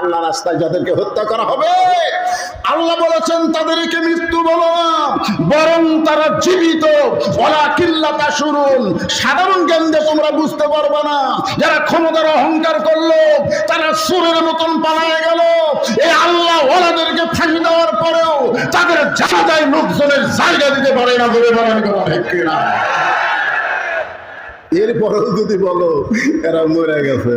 আল্লাহ রাস্তায় যাদেরকে হত্যা করা হবে, আল্লাহ বলেছেন, তাদেরকে মৃত্যু বলো না, বরং তারা জীবিত। ওলা কিল্লাতা শুরুন সাধারণ জ্ঞান দিয়ে তোমরা বুঝতে পারবে না। যারা ক্ষমতার অহংকার করল, তারা সুরের মতন পালায় গেল। এই আল্লাহ ওলাদেরকে ফাঁকি দেওয়ার পরেও তাদের জানাজায় লোকজনের জায়গা দিতে পারে না ধরে বলেন কথা ঠিক কিনা। এরপরেও যদি বলো, এরা মরে গেছে।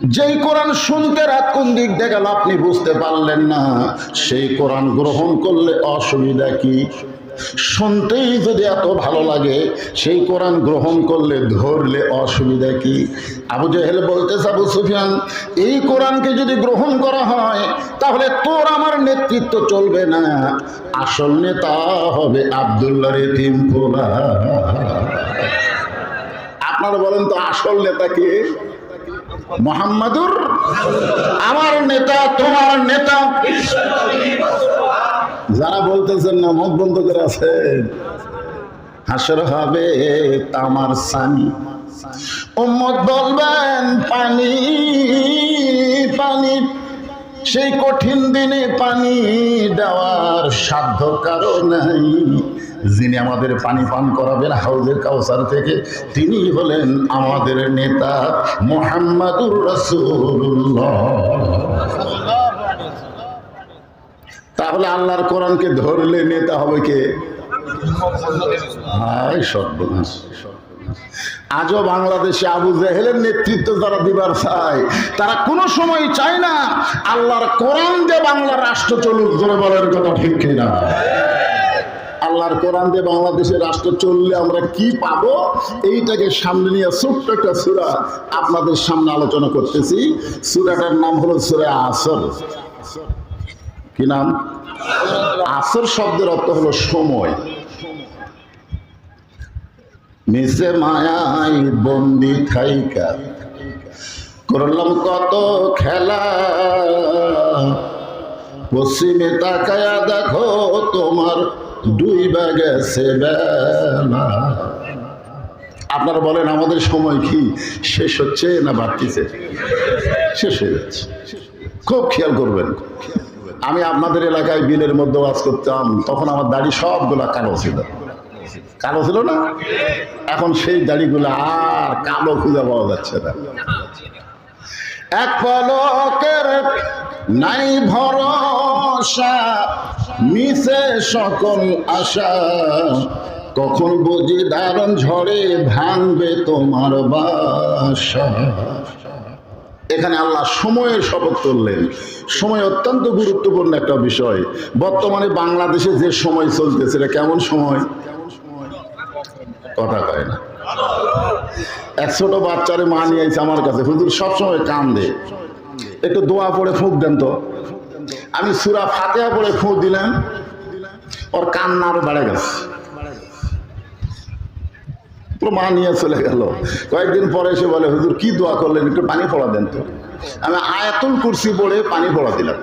যেই কোরআন শুনতে রাত কোন দিক গেল, আপনি বুঝতে পারলেন না। সেই কোরআন গ্রহণ করলে অসুবিধা কি? শুনতেই যদি এত ভালো লাগে, সেই কোরআন গ্রহণ করলে, ধরলে অসুবিধা কি? আবু জাহেল বলতেছে, আবু সুফিয়ান, এই কোরআনকে যদি গ্রহণ করা হয়, তাহলে তোর আমার নেতৃত্ব চলবে না। আসল নেতা হবে আবদুল্লাহ রেতিম আপনারা বলেন তো, আসল নেতা কে? মোহাম্মদুর আমার নেতা, তোমার নেতা। যারা বলতেছেন না, মুখ বন্ধ করে আছেন। হাসর হবে তামার সানি। উম্মত বলবেন, পানি পানি। সেই কঠিন দিনে পানি দেওয়ার সাধ্য কারণ নাই। যিনি আমাদের পানি পান করাবেন হাউজের কাউসার থেকে, তিনি হলেন আমাদের নেতা মোহাম্মদুর রসুল্লাহ তাহলে আল্লাহর কোরআনকে ধরলে নেতা হবে কে? আজও বাংলাদেশে আবু জেহেলের নেতৃত্ব যারা দিবার চায়, তারা কোনো সময় চায় না আল্লাহর কোরআন দিয়ে বাংলার রাষ্ট্র চলুক ধরে বলার কথা ঠিক কিনা। আল্লাহর কোরআন দিয়ে বাংলাদেশের রাষ্ট্র চললে আমরা কি পাবো? এইটাকে সামনে নিয়ে ছোট্ট একটা সুরা আপনাদের সামনে আলোচনা করতেছি। সুরাটার নাম হলো সুরা আসর। কি নাম? আসর শব্দের অর্থ হলো সময়। নিচে মায়াই বন্দি থাইকা। করলাম কত খেলা। পশ্চিমে তাকায়া দেখো তোমার দুই গেছে বেলা আপনারা বলেন, আমাদের সময় কি শেষ হচ্ছে না বাড়তিছে? শেষ হয়ে যাচ্ছে। খুব খেয়াল করবেন। আমি আপনাদের এলাকায় বিলের মধ্যে ওয়াজ করতাম, তখন আমার দাড়ি সবগুলা কালো ছিল। কালো ছিল না? এখন সেই দাড়িগুলো আর কালো খুঁজে পাওয়া যাচ্ছে না। এক পলকের নাই ভরসা মিশে সকল আশা। কখন বুঝি দারুণ ঝড়ে ভাঙবে তোমার বাসা। এখানে আল্লাহ সময়ের শপথ করলেন। সময় অত্যন্ত গুরুত্বপূর্ণ একটা বিষয়। বর্তমানে বাংলাদেশে যে সময় চলতেছে, এটা কেমন সময়? কথা কয় না। এক ছোট বাচ্চারে মা নিয়ে আইছে আমার কাছে। হুজুর, সবসময় কান দে একটু দোয়া পড়ে ফুঁক দেন তো। আমি সুরা ফাতেহা পড়ে ফুঁক দিলাম, ওর কান্না আরও বেড়ে গেছে। পুরো মা নিয়ে চলে গেল। কয়েকদিন পরে এসে বলে, হুজুর, কি দোয়া করলেন? একটু পানি পড়া দেন তো। আমি আয়াতুল কুরসি পড়ে পানি পড়া দিলাম।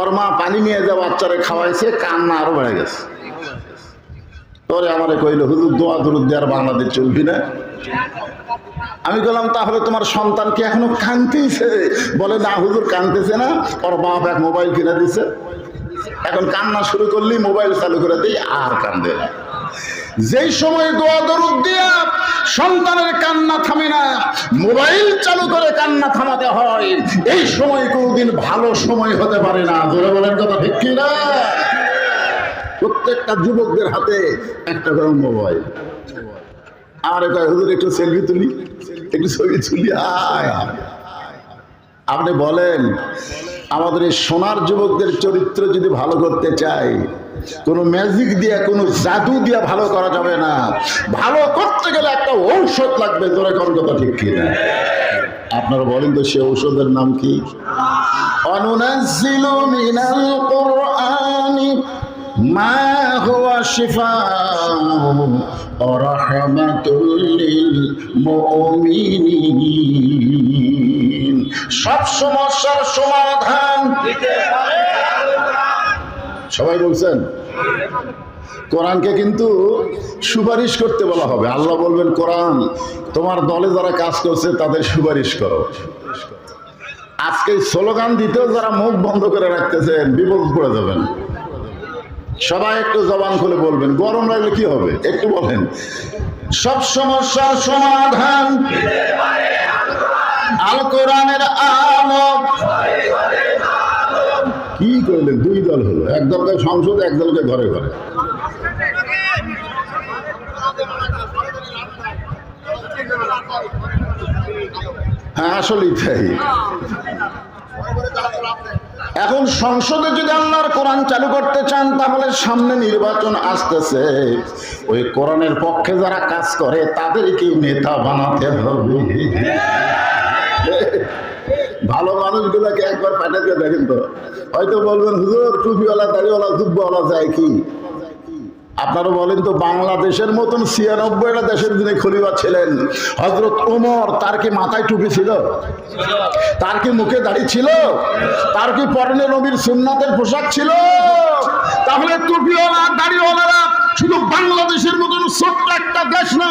ওর মা পানি নিয়ে যা বাচ্চারে খাওয়াইছে, কান্না আরও বেড়ে গেছে। তোরে আমারে কইলো, হুজুর, দোয়া দুরুদ দেওয়ার বাংলাদেশ চলবি না। আমি বললাম, তাহলে তোমার সন্তান কি এখনও কানতেছে বলে, না, হুজুর কানতেছে না। ওর বাপ এক মোবাইল কিনে দিছে। এখন কান্না শুরু করলি, মোবাইল চালু করে দিই আর কান্দে না। যেই সময় দোয়া দরুদ দিয়া সন্তানের কান্না থামে না, মোবাইল চালু করে কান্না থামাতে হয়। এই সময় কোনোদিন ভালো সময় হতে পারে না। ধরে বলেন কথা ঠিক কি না প্রত্যেকটা যুবকদের হাতে একটা করে মোবাইল। আর এটা হুজুর, একটু সেলফি তুলি, একটু ছবি তুলি, আয়। আপনি বলেন, আমাদের এই সোনার যুবকদের চরিত্র যদি ভালো করতে চাই, কোনো ম্যাজিক দিয়ে, কোনো জাদু দিয়ে ভালো করা যাবে না। ভালো করতে গেলে একটা ঔষধ লাগবে তোরা কোন কথা ঠিক কিনা? আপনারা বলেন তো, সে ঔষধের নাম কি? মিনাল মা হুয়া শিফা। সব সমস্যার সমাধান সবাই বলছেন? কোরআনকে কিন্তু সুপারিশ করতে বলা হবে। আল্লাহ বলবেন, কোরআন, তোমার দলে যারা কাজ করছে, তাদের সুপারিশ করো। আজকে স্লোগান দিতেও যারা মুখ বন্ধ করে রাখতেছেন, বিপদ করে যাবেন। সবাই একটু জবান খুলে বলবেন। গরম লাগলে কি হবে? একটু বলেন। সব সমস্যার সমাধান আল কোরআনের আলো কি করলেন দুই দল হলো। এক দলকে সংসদ, এক দলকে ঘরে ঘরে। হ্যাঁ আসলেই তাই। এখন সংসদে যদি আল্লাহর কোরআন চালু করতে চান, তাহলে সামনে নির্বাচন আসতেছে। ওই কোরআনের পক্ষে যারা কাজ করে তাদেরকে নেতা বানাতে হবে? ভালো মানুষগুলোকে একবার পাঠাতে দেখেন তো। হয়তো বলবেন, হুজুর, টুপিওয়ালা, দাড়িওয়ালা, জুব্বাওয়ালা যায় কি। আপনারা বলেন তো, বাংলাদেশের মতন ছিয়ানব্বইটা দেশের দিনে খলিফা ছিলেন হজরত ওমর, তার কি মাথায় টুপি ছিল? তার কি মুখে দাড়ি ছিল? তার কি পরনে নবীর সুন্নাতের পোশাক ছিল? তাহলে টুপিওয়ালা দাড়িওয়ালারা শুধু বাংলাদেশের মতন ছোট্ট একটা দেশ না,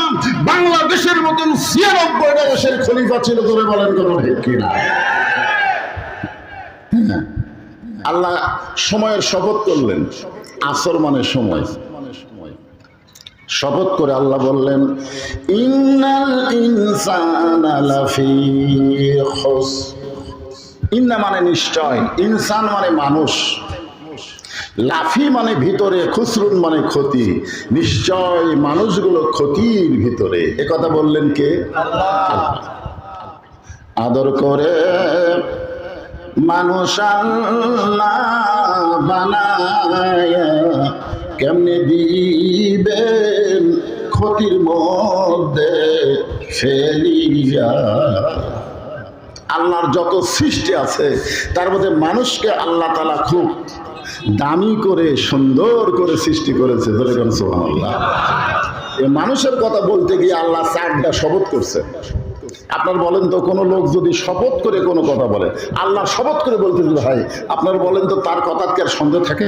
বাংলাদেশের মতন ছিয়ানব্বইটা দেশের খলিফা ছিল করে বলেন কোনো ঠিক কিনা। আল্লাহ সময়ের শপথ করলেন, আসর মানে সময়। শপথ করে আল্লাহ বললেন, ইন্নাল ইনসানা ইন্না মানে নিশ্চয়, ইনসান মানে মানুষ। লাফি মানে ভিতরে, খুসরুন মানে ক্ষতি। নিশ্চয় মানুষগুলো ক্ষতির ভিতরে। এ কথা বললেন কে? আদর করে মানুষ আল্লাহ বানায়। কেমনে দিবেন ক্ষতির মধ্যে ফেলিয়া আল্লাহর যত সৃষ্টি আছে, তার মধ্যে মানুষকে আল্লাহ তালা খুব দামি করে, সুন্দর করে সৃষ্টি করেছে। ধরে কেন সোহান এই মানুষের কথা বলতে গিয়ে আল্লাহ চারটা শপথ করছে। আপনার বলেন তো, কোনো লোক যদি শপথ করে কোনো কথা বলে, আল্লাহ শপথ করে বলতে ভাই, আপনার বলেন তো তার কথা কি আর সন্দেহ থাকে?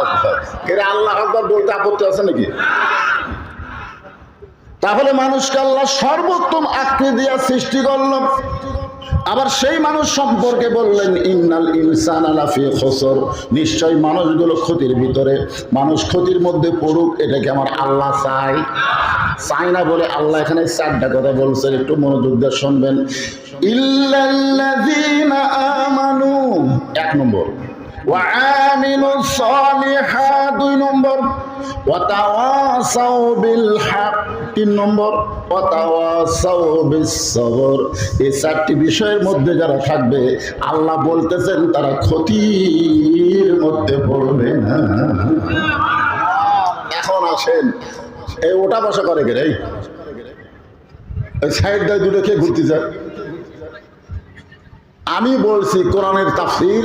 এরা আল্লাহ আকবার বলতে আপত্তি আছে নাকি? তাহলে মানুষকে আল্লাহ সর্বোত্তম আকৃতি দিয়া সৃষ্টি করল। আবার সেই মানুষ সম্পর্কে বললেন, ইন্নাল ইনসান আলাফি খসর। নিশ্চয় মানুষগুলো ক্ষতির ভিতরে। মানুষ ক্ষতির মধ্যে পড়ুক এটাকে আমার আল্লাহ চাই? চাই না বলে আল্লাহ এখানে চারটা কথা বলছেন, একটু মনোযোগ দিয়ে শুনবেন। ইল্লাল্লাযীনা আমানু। এক নম্বর। وعاملوا الصالحات দুই নম্বর وتواصوا بالحق তিন নম্বর وتواصوا بالصبر এই চারটি বিষয়ের মধ্যে যারা থাকবে আল্লাহ বলতেছেন তারা ক্ষতির মধ্যে পড়বে না এখন আসেন এই ওটা বসা করে কে রে এই সাইড দায় দুটো খেয়ে ঘুরতে যায় আমি বলছি কোরআনের তাফসির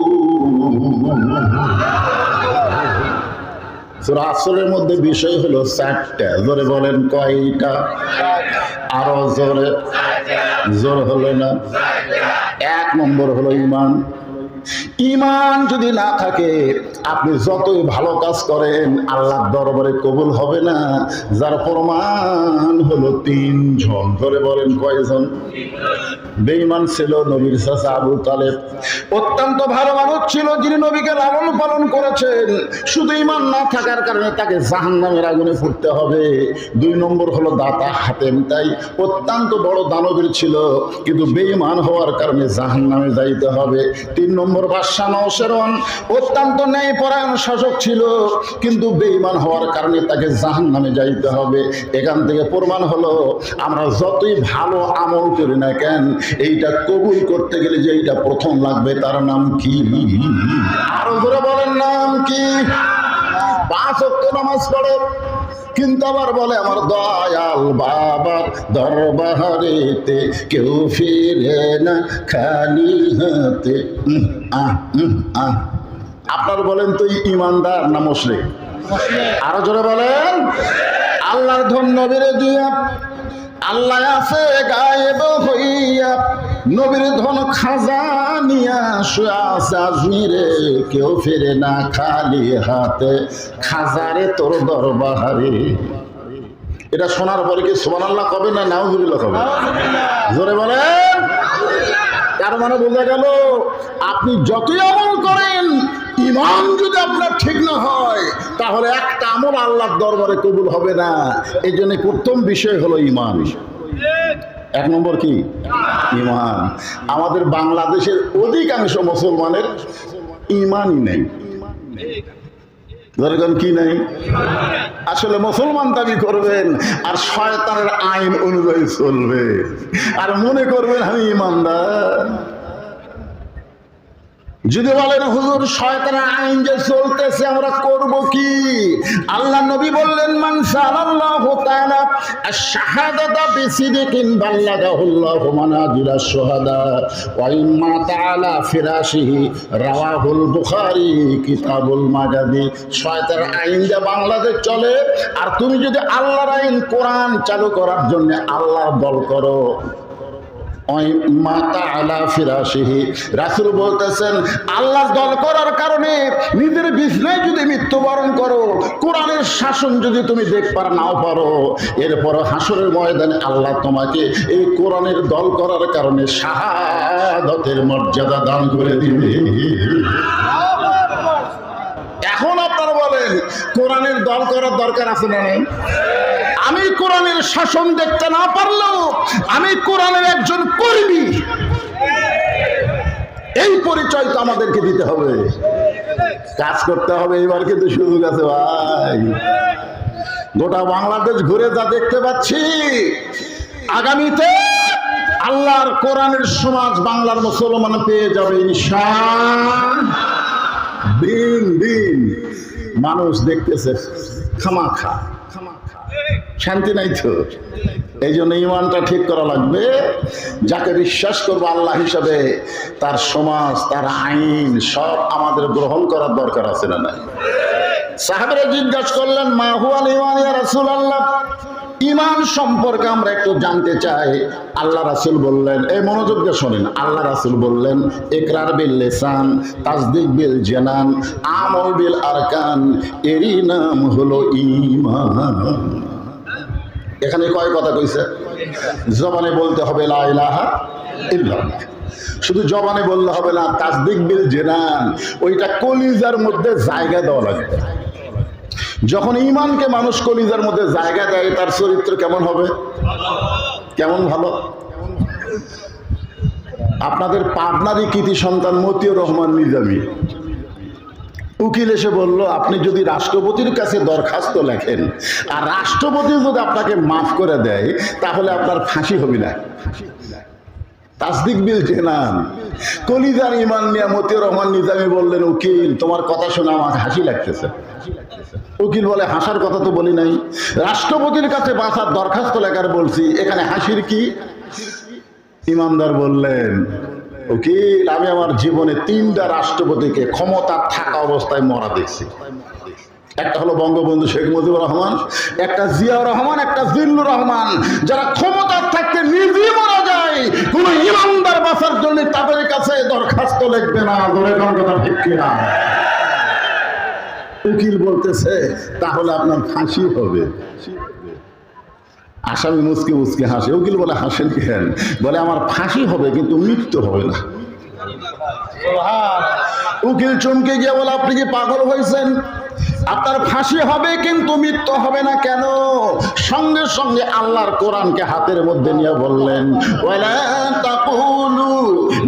সূরা আসরের মধ্যে বিষয় হলো চারটা জোরে বলেন কয়টা? আরও জোরে। জোর হলো না? এক নম্বর হলো ইমান। ইমান যদি না থাকে আপনি যতই ভালো কাজ করেন, আল্লাহর দরবারে কবুল হবে না। যার প্রমাণ হলো তিনজন। ধরে বলেন কয়জন? বেঈমান ছিল নবীর চাচা আবু তালেব। অত্যন্ত ভালো মানুষ ছিল, যিনি নবীকে লালন পালন করেছেন। শুধু ইমান না থাকার কারণে তাকে জাহান নামের আগুনে ফুটতে হবে। দুই নম্বর হলো দাতা হাতেম। তাই অত্যন্ত বড় দানবীর ছিল, কিন্তু বেঈমান হওয়ার কারণে জাহান নামে যাইতে হবে। তিন নম্বর বাদশাহ নওশেরন অত্যন্ত ন্যায় পরায়ণ শাসক ছিল কিন্তু বেঈমান হওয়ার কারণে তাকে জাহান নামে যাইতে হবে। এখান থেকে প্রমাণ হলো আমরা যতই ভালো আমল করি না কেন এইটা কবুল করতে গেলে যে এইটা প্রথম লাগবে তার নাম কি? আরও ধরে বলেন নাম কি? পাঁচ নামাজ পড়ে কিন্তু আবার বলে আমার দয়াল বাবার দরবারেতে কেউ ফিরে না খালি হাতে। আহ, আহ। আপনার বলেন তো ইমানদার না মুশরিক? আরও জোরে বলেন। আল্লাহর ধন নবীরে দিয়া আল্লাহ আছে গায়েব হইয়া। নবীর ধন খাজা নিয়া শুয়ে আছে আজমিরে। কেউ ফিরে না খালি হাতে। খাজারে তোর দরবারে। এটা শোনার পরে কি সোমান আল্লাহ কবে না নাউজুবিল্লাহ কবে? জোরে বলেন। তার মানে বোঝা গেল আপনি যতই আমল করেন ইমান যদি আপনার ঠিক না হয়, তাহলে একটা আমল আল্লাহর দরবারে কবুল হবে না। এই জন্য প্রথম বিষয় হলো ইমান। এক নম্বর কি? ইমান। আমাদের বাংলাদেশের অধিকাংশ মুসলমানের ইমানই নেই। যেরকম কি নেই? আসলে মুসলমান দাবি করবেন, আর শয়তানের আইন অনুযায়ী চলবে। আর মনে করবেন, আমি ইমানদার। যদি বলেন, হুজুর, শয়তানের আইন যে চলতেছে, আমরা করব কি? আল্লাহ নবী বললেন, মান সাল্লাল্লাহু তাআলা, আশ-শাহাদাতা বিসিদিকিন বাল্লাগাহুল্লাহু মানাজিলা শুহাদা ওয়া ইম্মা তাআলা ফিরাশিহি, রাওয়াহুল বুখারী, কিতাবুল মাজাদি শয়তানের আইন যে বাংলাদেশ চলে, আর তুমি যদি আল্লাহর আইন কোরআন চালু করার জন্য আল্লাহর দল করো। মাতা আলা ফিরাসিহি রাসুল বলতেছেন আল্লাহর দল করার কারণে নিজের যদি মৃত্যুবরণ করো শাসন যদি তুমি পারো, এরপর ময়দানে আল্লাহ তোমাকে এই কোরআনের দল করার কারণে শাহাদতের মর্যাদা দান করে দিবে। এখন আপনারা বলেন, কোরআনের দল করার দরকার আছে না আমি কোরআনের শাসন দেখতে না পারলেও আমি কোরআনের একজন কর্মী। এই পরিচয় তো আমাদেরকে দিতে হবে। কাজ করতে হবে, এবার কিন্তু সুযোগ আছে ভাই। গোটা বাংলাদেশ ঘুরে যা দেখতে পাচ্ছি, আগামীতে আল্লাহর কোরআনের সমাজ বাংলার মুসলমান পেয়ে যাবে দিন দিন মানুষ দেখতেছে খামাখা। শান্তি নাই তো? এই জন্য ইমানটা ঠিক করা লাগবে। যাকে বিশ্বাস করব আল্লাহ হিসাবে, তার সমাজ, তার আইন, সব আমাদের গ্রহণ করার দরকার আছে না নাই? সাহেবরা জিজ্ঞাসা করলেন মাহুয়াল ইমান ইয়া রাসূল আল্লাহ ইমান সম্পর্কে আমরা একটু জানতে চাই। আল্লাহ রাসুল বললেন এই মনোযোগ শোনেন। আল্লাহ রাসুল বললেন একরার বিল লেসান তাজদিক বিল জেনান, আমল বিল আরকান, এরই নাম হলো ইমান এখানে কয় কথা কইছে? জবানে বলতে হবে লা ইলাহা ইল্লাল্লাহ। শুধু জবানে বললে হবে না, তাসদিক বিল জেনান, ওইটা কলিজার মধ্যে জায়গা দেওয়া লাগবে যখন ইমানকে মানুষ কলিজার মধ্যে জায়গা দেয়, তার চরিত্র কেমন হবে? কেমন ভালো? আপনাদের পাবনারই কৃতি সন্তান মতিউর রহমান নিজামী। উকিল এসে বলল, আপনি যদি রাষ্ট্রপতির কাছে দরখাস্ত লেখেন, আর রাষ্ট্রপতি যদি আপনাকে মাফ করে দেয়, তাহলে আপনার ফাঁসি হবে না। তাসদিক বিল জেনান। কলিজার ইমান নিয়ে মতিউর রহমান নিজামী বললেন, উকিল, তোমার কথা শুনে আমার হাসি লাগতেছে। উকিল বলে, হাসার কথা তো বলি নাই। রাষ্ট্রপতির কাছে বাঁচার দরখাস্ত লেখার বলছি, এখানে হাসির কি? ইমানদার বললেন উকিল, আমি আমার জীবনে তিনটা রাষ্ট্রপতিকে ক্ষমতা থাকা অবস্থায় মরা দেখছি। একটা হলো বঙ্গবন্ধু শেখ মুজিবুর রহমান, একটা জিয়াউর রহমান, একটা জিল্লুর রহমান। যারা ক্ষমতা থাকতে নিজে মারা যায়, কোন ইমানদার বাঁচার জন্য তাদের কাছে দরখাস্ত লিখবে না। ধরে কথা ঠিক কিনা? উকিল বলতেছে, তাহলে আপনার ফাঁসি হবে। আসামি মুসকে মুসকে হাসে উকিল বলে হাসেন কেন বলে আমার ফাঁসি হবে কিন্তু মৃত্যু হবে না। উকিল চমকে গিয়ে বলে আপনি কি পাগল হয়েছেন? আপনার ফাঁসি হবে কিন্তু মৃত্যু হবে না কেন? সঙ্গে সঙ্গে আল্লাহর কোরআনকে হাতের মধ্যে নিয়ে বললেন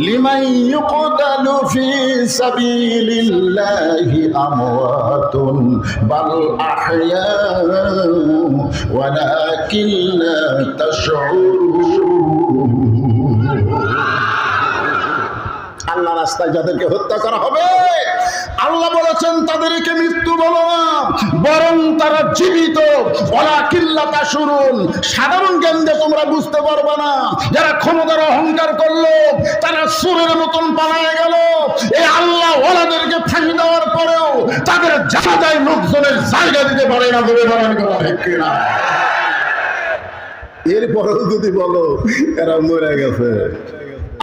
লিমান ইউকতালু ফি রাস্তায় যাদেরকে হত্যা করা হবে, আল্লাহ বলেছেন, তাদেরকে মৃত্যু বলো না, বরং তারা জীবিত। সাধারণ জ্ঞান দিয়ে তোমরা বুঝতে পারবে না। যারা ক্ষমতার অহংকার করল, তারা সুরের মতন পালায় গেল। এই আল্লাহ ওলাদেরকে ফাঁসি দেওয়ার পরেও তাদের জানা যায় লোকজনের জায়গা দিতে পারে না কথা ঠিক কিনা। এরপরেও যদি বলো, এরা মরে গেছে।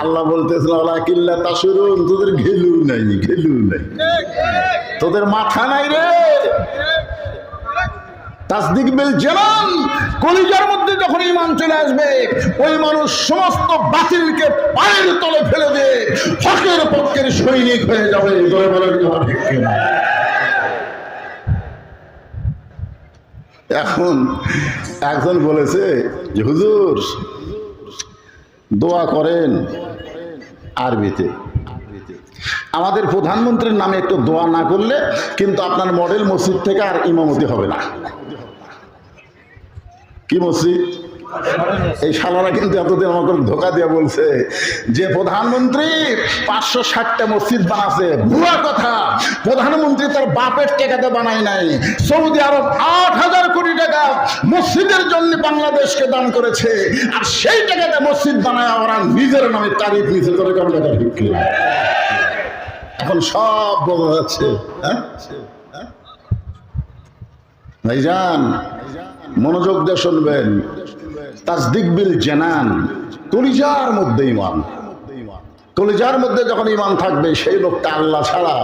আল্লাহ বলতেছিল আল্লাহ কিল্লা তা শুরুন তোদের ঘেলু নাই ঘেলু নাই। তোদের মাথা নাই রে। মধ্যে যখন চলে আসবে, ওই মানুষ সমস্ত তলে ফেলে? এখন একজন বলেছে হুজুর, দোয়া করেন আরবিতে। আমাদের প্রধানমন্ত্রীর নামে একটু দোয়া না করলে কিন্তু আপনার মডেল মসজিদ থেকে আর ইমামতি হবে না। কি মসজিদ? এই শালারা কিন্তু এতদিন আমাকে ধোকা দিয়ে বলছে যে প্রধানমন্ত্রী পাঁচশো ষাটটা মসজিদ বানাছে। ভুয়া কথা। প্রধানমন্ত্রী তার বাপের টাকাতে বানায় নাই। সৌদি আরব আট হাজার কোটি টাকা মসজিদের জন্য বাংলাদেশকে দান করেছে, আর সেই টাকাতে মসজিদ বানায় ওরা নিজের নামে তারিফ কারণ ঠিক এখন সব বোঝা যাচ্ছে হ্যাঁ? মনোযোগ দিয়ে শুনবেন। তাসদিক বিল জানান, কলিজার মধ্যে ইমান কলিজার মধ্যে যখন ইমান থাকবে, সেই লোকটা আল্লাহ ছাড়া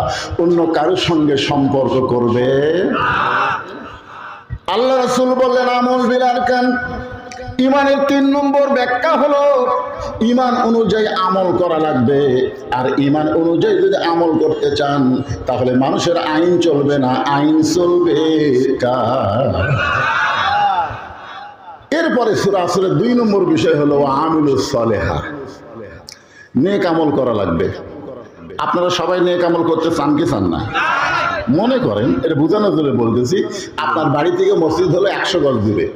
অন্য কারোর সঙ্গে সম্পর্ক করবে আল্লাহ রাসূল বললেন, আমল বিলার কান ইমানের তিন নম্বর ব্যাখ্যা হলো ইমান অনুযায়ী আমল করা লাগবে। আর ইমান অনুযায়ী যদি আমল করতে চান, তাহলে মানুষের আইন চলবে না, আইন চলবে এরপরে সুরা আসরের দুই নম্বর বিষয় হলো আমিল সলেহা, নেক আমল করা লাগবে। আপনারা সবাই নেক আমল করতে চান কি চান না? মনে করেন, এটা বোঝানোর জন্য বলতেছি, আপনার বাড়ি থেকে মসজিদ হলো একশো গজ দূরে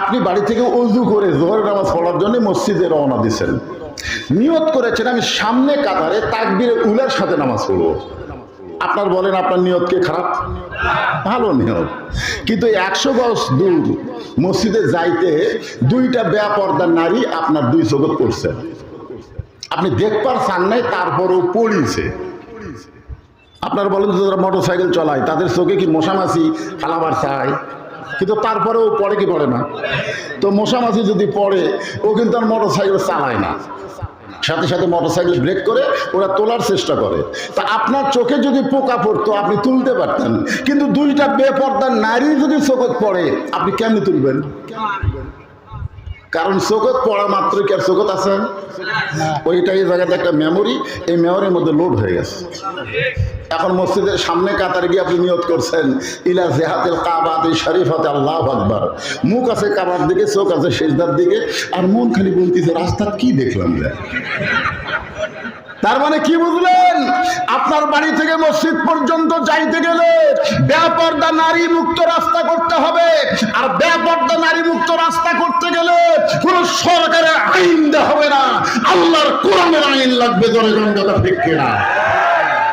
আপনি বাড়ি থেকে উজু করে জোহরের নামাজ পড়ার জন্য মসজিদে রওনা দিচ্ছেন। নিয়ত করেছেন, আমি সামনে কাতারে তাকবির উলার সাথে নামাজ পড়ব। আপনার বলেন, আপনার নিয়তকে খারাপ? ভালো নিয়ত। কিন্তু একশো গজ দূর মসজিদে যাইতে দুইটা বেপর্দার নারী আপনার দুই চোখত পড়ছে। আপনি দেখবার চান নাই, তারপরেও পড়িছে। আপনার বলেন যে যারা মোটর সাইকেল চলায়, তাদের চোখে কি মশামাছি ফালাবার চায় কিন্তু তারপরেও পড়ে কি পড়ে না? তো মশামাছি যদি পড়ে, ও কিন্তু আর মোটর সাইকেল চালায় না। সাথে সাথে মোটর সাইকেল ব্রেক করে, ওরা তোলার চেষ্টা করে। তা আপনার চোখে যদি পোকা পড়তো, আপনি তুলতে পারতেন। কিন্তু দুইটা বেপর্দার নারী যদি চোখত পড়ে, আপনি কেমনি তুলবেন? কারণ চোখত পড়া মাত্র কি আর চোখত আছে? ওইটা এই জায়গাতে একটা মেমোরি এই মেমোরির মধ্যে লোড হয়ে গেছে। এখন মসজিদের সামনে কাতারে গিয়ে আপনি নিয়ত করছেন, ইলা জেহাতেল কাবাত শরীফ হাতে আল্লাহ আকবার। মুখ আছে কাবার দিকে, চোখ আছে শেষদার দিকে, আর মন খালি বলতেছে, রাস্তার কি দেখলাম রে? তার মানে কি বুঝলেন? আপনার বাড়ি থেকে মসজিদ পর্যন্ত যাইতে গেলে ব্যাপারদা নারী মুক্ত রাস্তা করতে হবে। আর ব্যাপারদা নারী মুক্ত রাস্তা করতে গেলে কোন সরকারের আইন দেওয়া হবে না। আল্লাহর কোরআনের আইন লাগবে জনগণ কথা ঠিক কিনা